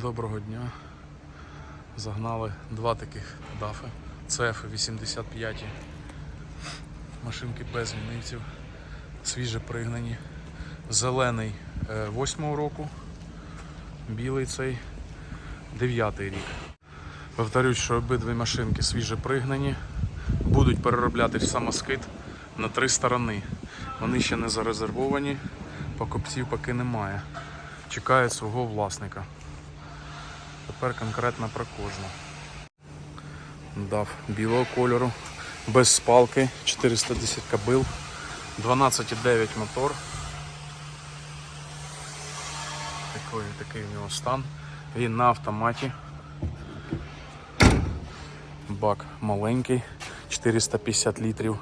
Доброго дня. Загнали два таких дафи. CF 85. Машинки без змінивців. Свіже пригнані. Зелений 8 року. Білий цей 9 рік. Повторюсь, що обидві машинки свіже пригнані. Будуть перероблятись в самоскид на три сторони. Вони ще не зарезервовані, покупців поки немає. Чекають свого власника. Тепер конкретно про кожну. Дав білого кольору, без спалки, 410 кабил, 12,9 мотор. Такий, такий у нього стан. Він на автоматі. Бак маленький, 450 літрів.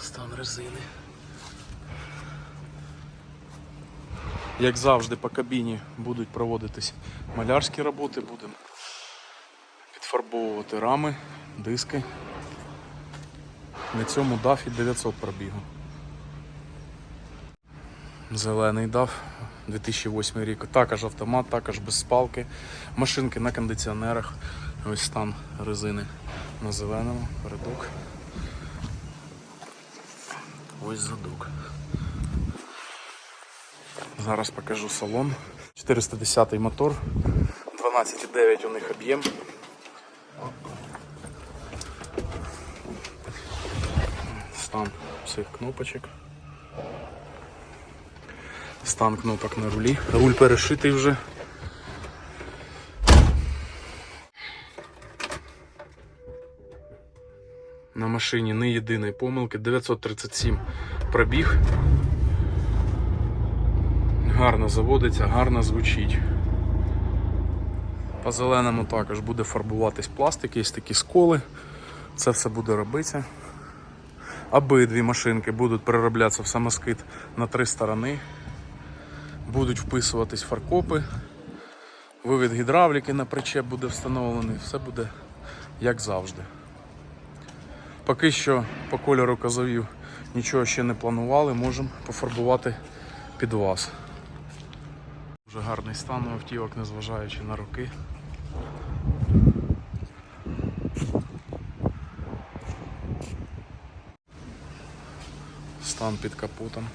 Стан резини. Як завжди, по кабіні будуть проводитись малярські роботи, будемо підфарбовувати рами, диски. На цьому дафі 900 пробігу. Зелений даф 2008 рік. Також автомат, також без спалки. Машинки на кондиціонерах. Ось стан резини на зеленому, передок. Ось задок. Зараз покажу салон. 410 мотор, 12,9 у них об'єм. Стан всіх кнопочок. Стан кнопок на рулі. Руль перешитий вже. На машині не єдиної помилки. 937 пробіг. Гарно заводиться, гарно звучить. По зеленому також буде фарбуватись пластик, є такі сколи. Це все буде робитися. Обидві машинки будуть перероблятися в самоскид на три сторони. Будуть вписуватись фаркопи. Вивід гідравліки на причеп буде встановлений. Все буде як завжди. Поки що по кольору казовів нічого ще не планували, можемо пофарбувати під вас. Дуже гарний стан автівок, незважаючи на роки. Стан під капотом.